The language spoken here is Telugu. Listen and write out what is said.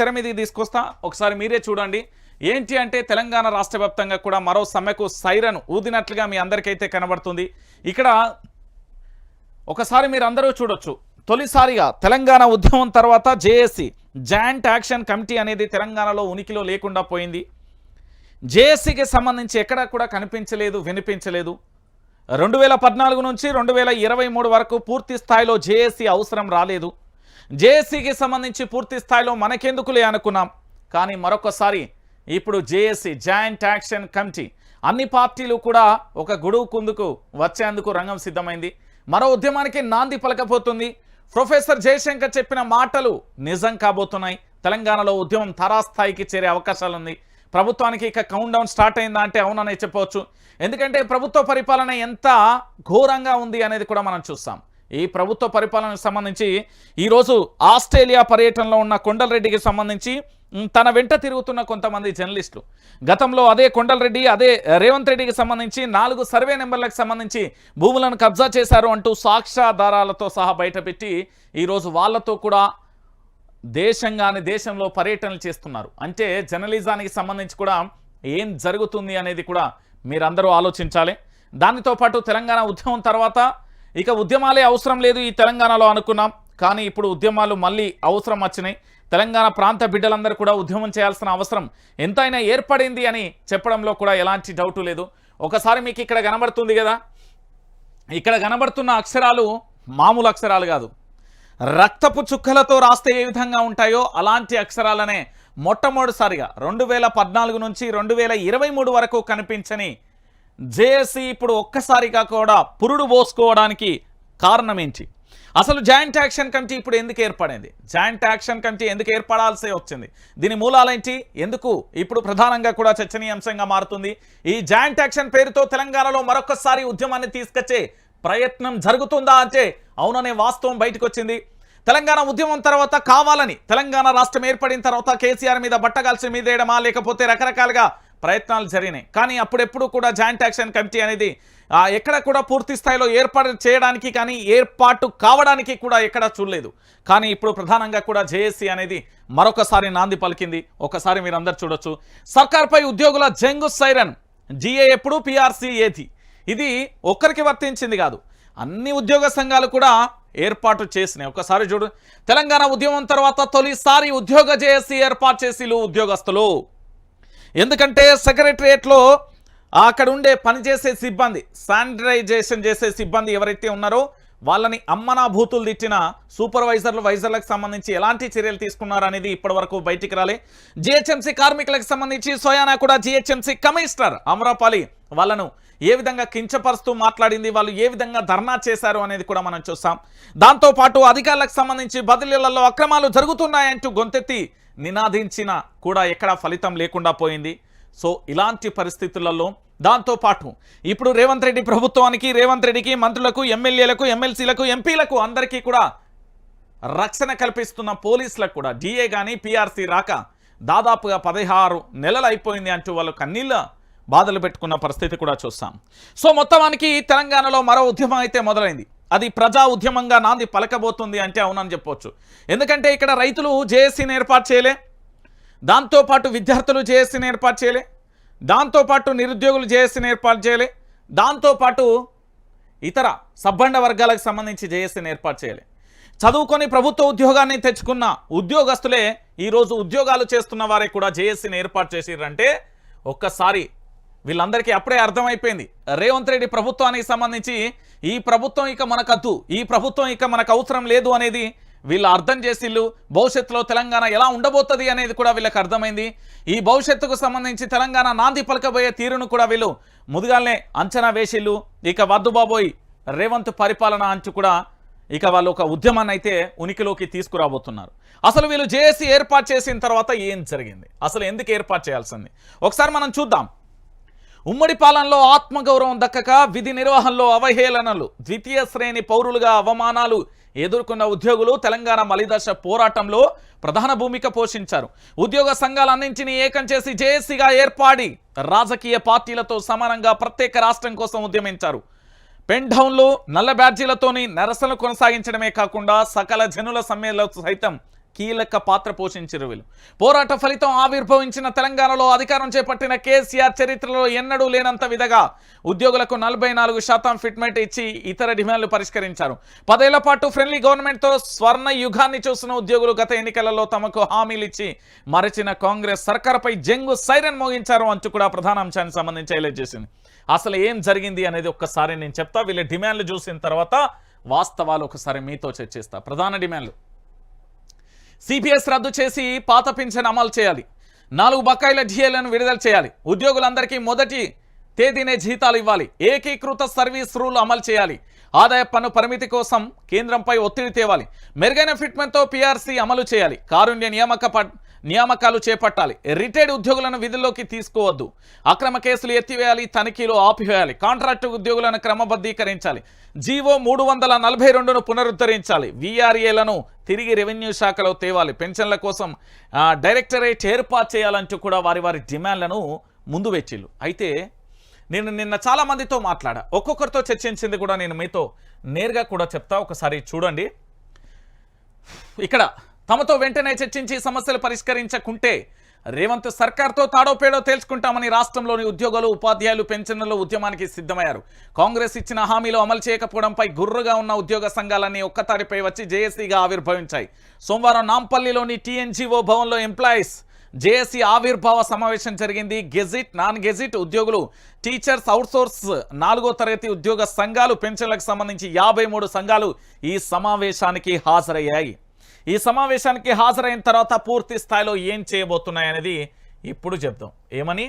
తెర మీదకి తీసుకొస్తా. ఒకసారి మీరే చూడండి. ఏంటి అంటే తెలంగాణ రాష్ట్ర వ్యాప్తంగా కూడా మరో సమ్మెకు సైరన్ ఊదినట్లుగా మీ అందరికైతే కనబడుతుంది. ఇక్కడ ఒకసారి మీరు అందరూ చూడొచ్చు. తొలిసారిగా తెలంగాణ ఉద్యమం తర్వాత జేఏసీ జాయింట్ యాక్షన్ కమిటీ అనేది తెలంగాణలో ఉనికిలో లేకుండా పోయింది. జేఏసీకి సంబంధించి ఎక్కడా కూడా కనిపించలేదు వినిపించలేదు. రెండు వేల పద్నాలుగు నుంచి రెండు వేల ఇరవై మూడు వరకు పూర్తి స్థాయిలో జేఏసీ అవసరం రాలేదు. జేఏసీకి సంబంధించి పూర్తి స్థాయిలో మనకెందుకులే అనుకున్నాం. కానీ మరొకసారి ఇప్పుడు జేఏసీ జాయింట్ యాక్షన్ కమిటీ అన్ని పార్టీలు కూడా ఒక గొడువు కుందుకు వచ్చేందుకు రంగం సిద్ధమైంది. మరో ఉద్యమానికి నాంది పలకపోతుంది. ప్రొఫెసర్ జయశంకర్ చెప్పిన మాటలు నిజం కాబోతున్నాయి. తెలంగాణలో ఉద్యమం తారాస్థాయికి చేరే అవకాశాలుంది. ప్రభుత్వానికి ఇక కౌంట్ డౌన్ స్టార్ట్ అయిందా అంటే అవుననే చెప్పవచ్చు. ఎందుకంటే ప్రభుత్వ పరిపాలన ఎంత ఘోరంగా ఉంది అనేది కూడా మనం చూస్తాం. ఈ ప్రభుత్వ పరిపాలనకు సంబంధించి ఈరోజు ఆస్ట్రేలియా పర్యటనలో ఉన్న కొండలరెడ్డికి సంబంధించి తన వెంట తిరుగుతున్న కొంతమంది జర్నలిస్టులు. గతంలో అదే కొండలరెడ్డి అదే రేవంత్ రెడ్డికి సంబంధించి నాలుగు సర్వే నెంబర్లకు సంబంధించి భూములను కబ్జా చేశారు అంటూ సాక్ష్యాధారాలతో సహా బయటపెట్టి ఈరోజు వాళ్ళతో కూడా దేశంగాని దేశంలో పర్యటనలు చేస్తున్నారు. అంటే జర్నలిజానికి సంబంధించి కూడా ఏం జరుగుతుంది అనేది కూడా మీరందరూ ఆలోచించాలి. దానితో పాటు తెలంగాణ ఉద్యమం తర్వాత ఇక ఉద్యమాలే అవసరం లేదు ఈ తెలంగాణలో అనుకున్నాం. కానీ ఇప్పుడు ఉద్యమాలు మళ్ళీ అవసరం వచ్చినాయి. తెలంగాణ ప్రాంత బిడ్డలందరూ కూడా ఉద్యమం చేయాల్సిన అవసరం ఎంతైనా ఏర్పడింది అని చెప్పడంలో కూడా ఎలాంటి డౌటు లేదు. ఒకసారి మీకు ఇక్కడ కనబడుతుంది కదా. ఇక్కడ కనబడుతున్న అక్షరాలు మామూలు అక్షరాలు కాదు. రక్తపు చుక్కలతో రాస్తే ఏ విధంగా ఉంటాయో అలాంటి అక్షరాలనే మొట్టమొదటిసారిగా రెండు వేల పద్నాలుగు నుంచి రెండు వేల ఇరవై మూడు వరకు కనిపించని జేఏసీ ఇప్పుడు ఒక్కసారిగా కూడా పురుడు పోసుకోవడానికి కారణం ఏంటి అసలు జాయింట్ యాక్షన్ కమిటీ ఇప్పుడు ఎందుకు ఏర్పడింది? జాయింట్ యాక్షన్ కమిటీ ఎందుకు ఏర్పడాల్సి వచ్చింది? దీని మూలాలేంటి? ఎందుకు ఇప్పుడు ప్రధానంగా కూడా చర్చనీయాంశంగా మారుతుంది? ఈ జాయింట్ యాక్షన్ పేరుతో తెలంగాణలో మరొకసారి ఉద్యమాన్ని తీసుకొచ్చే ప్రయత్నం జరుగుతుందా అంటే అవుననే వాస్తవం బయటకు వచ్చింది తెలంగాణ ఉద్యమం తర్వాత కావాలని తెలంగాణ రాష్ట్రం ఏర్పడిన తర్వాత కేసీఆర్ మీద బట్టగాల్సి మీదేయడమా లేకపోతే రకరకాలుగా ప్రయత్నాలు జరిగినాయి. కానీ అప్పుడెప్పుడు కూడా జాయింట్ యాక్షన్ కమిటీ అనేది ఎక్కడ కూడా పూర్తి స్థాయిలో ఏర్పాటు చేయడానికి కానీ ఏర్పాటు కావడానికి కూడా ఎక్కడ చూడలేదు. కానీ ఇప్పుడు ప్రధానంగా కూడా జేఏసీ అనేది మరొకసారి నాంది పలికింది. ఒకసారి మీరు అందరు చూడొచ్చు. సర్కార్పై ఉద్యోగుల జంగు సైరన్. జిఏ ఎప్పుడు పిఆర్సీ ఏది? ఇది ఒక్కరికి వర్తించింది కాదు. అన్ని ఉద్యోగ సంఘాలు కూడా ఏర్పాటు చేసినాయి. ఒకసారి చూడు. తెలంగాణ ఉద్యమం తర్వాత తొలిసారి ఉద్యోగ జేఏసీ ఏర్పాటు చేసి ఉద్యోగస్తులు. ఎందుకంటే సెక్రటరియట్లో అక్కడ ఉండే పనిచేసే సిబ్బంది శానిటైజేషన్ చేసే సిబ్బంది ఎవరైతే ఉన్నారో వాళ్ళని అమ్మనా భూతులు తిట్టిన సూపర్వైజర్లు వైజర్లకు సంబంధించి ఎలాంటి చర్యలు తీసుకున్నారు అనేది ఇప్పటివరకు బయటికి రాలే. జిహెచ్ఎంసీ కార్మికులకు సంబంధించి సోయానా కూడా జిహెచ్ఎంసీ కమిషనర్ అమరాపాలి వాళ్ళను ఏ విధంగా కించపరుస్తూ మాట్లాడింది వాళ్ళు ఏ విధంగా ధర్నా చేశారు అనేది కూడా మనం చూస్తాం. దాంతోపాటు అధికారులకు సంబంధించి బదిలీలలో అక్రమాలు జరుగుతున్నాయంటూ గొంతెత్తి నినాదించిన కూడా ఎక్కడా ఫలితం లేకుండా పోయింది. సో ఇలాంటి పరిస్థితులలో దాంతోపాటు ఇప్పుడు రేవంత్ రెడ్డి ప్రభుత్వానికి రేవంత్ రెడ్డికి మంత్రులకు ఎమ్మెల్యేలకు ఎమ్మెల్సీలకు ఎంపీలకు అందరికీ కూడా రక్షణ కల్పిస్తున్న పోలీసులకు కూడా డిఏ కానీ పీఆర్సీ రాక దాదాపుగా పదహారు నెలలు అయిపోయింది అంటూ వాళ్ళు కన్నీళ్ళ బాధలు పెట్టుకున్న పరిస్థితి కూడా చూస్తాం. సో మొత్తానికి తెలంగాణలో మరో ఉద్యమం అయితే మొదలైంది. అది ప్రజా ఉద్యమంగా నాంది పలకబోతుంది అంటే అవునని చెప్పొచ్చు. ఎందుకంటే ఇక్కడ రైతులు జేఏసీని ఏర్పాటు చేయలే దాంతోపాటు విద్యార్థులు జేఏసీని ఏర్పాటు చేయలే దాంతోపాటు నిరుద్యోగులు జేఏసీని ఏర్పాటు చేయలే దాంతోపాటు ఇతర సబ్బండ వర్గాలకు సంబంధించి జేఏసీని ఏర్పాటు చేయలే. చదువుకొని ప్రభుత్వ ఉద్యోగాన్ని తెచ్చుకున్న ఉద్యోగస్తులే ఈరోజు ఉద్యోగాలు చేస్తున్న వారే కూడా జేఏసీని ఏర్పాటు చేసిరంటే ఒక్కసారి వీళ్ళందరికీ అప్పుడే అర్థమైపోయింది. రేవంత్ రెడ్డి ప్రభుత్వానికి సంబంధించి ఈ ప్రభుత్వం ఇక మనకద్దు ఈ ప్రభుత్వం ఇక మనకు అవసరం లేదు అనేది వీళ్ళు అర్థం చేసిళ్ళు. భవిష్యత్తులో తెలంగాణ ఎలా ఉండబోతుంది అనేది కూడా వీళ్ళకి అర్థమైంది. ఈ భవిష్యత్తుకు సంబంధించి తెలంగాణ నాంది పలకబోయే తీరును కూడా వీళ్ళు ముదుగాల్నే అంచనా వేసిళ్ళు. ఇక వద్దు బాబోయ్ రేవంత్ పరిపాలన అంచు కూడా ఇక వాళ్ళు ఒక ఉద్యమాన్ని అయితే ఉనికిలోకి తీసుకురాబోతున్నారు. అసలు వీళ్ళు జేఏసీ ఏర్పాటు చేసిన తర్వాత ఏం జరిగింది? అసలు ఎందుకు ఏర్పాటు చేయాల్సింది? ఒకసారి మనం చూద్దాం. ఉమ్మడి పాలనలో ఆత్మగౌరవం దక్కక విధి నిర్వహణలో అవహేళనలు ద్వితీయ శ్రేణి పౌరులుగా అవమానాలు ఎదుర్కొన్న ఉద్యోగులు తెలంగాణ మలిదశ పోరాటంలో ప్రధాన భూమిక పోషించారు. ఉద్యోగ సంఘాలన్నింటినీ ఏకం చేసి జేఏసీగా ఏర్పాడి రాజకీయ పార్టీలతో సమానంగా ప్రత్యేక రాష్ట్రం కోసం ఉద్యమించారు. పెన్ నల్ల బ్యాడ్జీలతోని నిరసనలు కొనసాగించడమే కాకుండా సకల జనుల సమ్మెలో సైతం కీలక పాత్ర పోషించారు వీళ్ళు. పోరాట ఫలితం ఆవిర్భవించిన తెలంగాణలో అధికారం చేపట్టిన కేసీఆర్ చరిత్రలో ఎన్నడూ లేనంత విధంగా ఉద్యోగులకు నలభై నాలుగు శాతం ఫిట్మెంట్ ఇచ్చి ఇతర డిమాండ్లు పరిష్కరించారు. పదేళ్ళ పాటు ఫ్రెండ్లీ గవర్నమెంట్తో స్వర్ణ యుగాన్ని చూసిన ఉద్యోగులు గత ఎన్నికలలో తమకు హామీలిచ్చి మరచిన కాంగ్రెస్ సర్కార్పై జంగు సైరన్ మోగించారు అంటూ కూడా ప్రధాన అంశానికి సంబంధించి హైలైట్ చేసింది. అసలు ఏం జరిగింది అనేది ఒక్కసారి నేను చెప్తా. వీళ్ళ డిమాండ్లు చూసిన తర్వాత వాస్తవాలు ఒకసారి మీతో చర్చిస్తా. ప్రధాన డిమాండ్లు. సిపిఎస్ రద్దు చేసి పాత పింఛన్ అమలు చేయాలి. నాలుగు బకాయిల డిఏలను విడుదల చేయాలి. ఉద్యోగులందరికీ మొదటి తేదీనే జీతాలు ఇవ్వాలి. ఏకీకృత సర్వీస్ రూల్ అమలు చేయాలి. ఆదాయ పన్ను పరిమితి కోసం కేంద్రంపై ఒత్తిడి తేవాలి. మెరుగైన ఫిట్మెంట్తో పీఆర్సీ అమలు చేయాలి. కారుణ్య నియామక నియామకాలు చేపట్టాలి. రిటైర్డ్ ఉద్యోగులను విధుల్లోకి తీసుకోవద్దు. అక్రమ కేసులు ఎత్తివేయాలి తనిఖీలు ఆపివేయాలి కాంట్రాక్టు ఉద్యోగులను క్రమబద్ధీకరించాలి. జీవో మూడు వందల నలభై రెండును పునరుద్ధరించాలి. వీఆర్ఏలను తిరిగి రెవెన్యూ శాఖలో తేవాలి. పెన్షన్ల కోసం డైరెక్టరేట్ ఏర్పాటు చేయాలంటూ కూడా వారి వారి డిమాండ్లను ముందు వెచ్చిళ్ళు అయితే నేను నిన్న చాలా మందితో మాట్లాడా. ఒక్కొక్కరితో చర్చించింది కూడా నేను మీతో నేరుగా కూడా చెప్తా. ఒకసారి చూడండి. ఇక్కడ తమతో వెంటనే చర్చించి సమస్యలు పరిష్కరించకుంటే రేవంత్ సర్కార్తో తాడోపేడో తేల్చుకుంటామని రాష్ట్రంలోని ఉద్యోగులు ఉపాధ్యాయులు పెన్షన్లలో ఉద్యమానికి సిద్ధమయ్యారు. కాంగ్రెస్ ఇచ్చిన హామీలు అమలు చేయకపోవడంపై గుర్రుగా ఉన్న ఉద్యోగ సంఘాలన్నీ ఒక్కతారిపై వచ్చి జేఏసీగా ఆవిర్భవించాయి. సోమవారం నాంపల్లిలోని టీఎన్జీఓ భవన్లో ఎంప్లాయీస్ జేఏసీ ఆవిర్భావ సమావేశం జరిగింది. గెజిట్ నాన్ గెజిట్ ఉద్యోగులు టీచర్స్ అవుట్సోర్స్ నాలుగో తరగతి ఉద్యోగ సంఘాలు పెన్షన్లకు సంబంధించి యాభై మూడు సంఘాలు ఈ సమావేశానికి హాజరయ్యాయి. ఈ సమావేశానికి హాజరైన తర్వాత పూర్తి స్థాయిలో ఏం చేయబోతున్నాయనేది ఇప్పుడు చెప్దాం. ఏమని?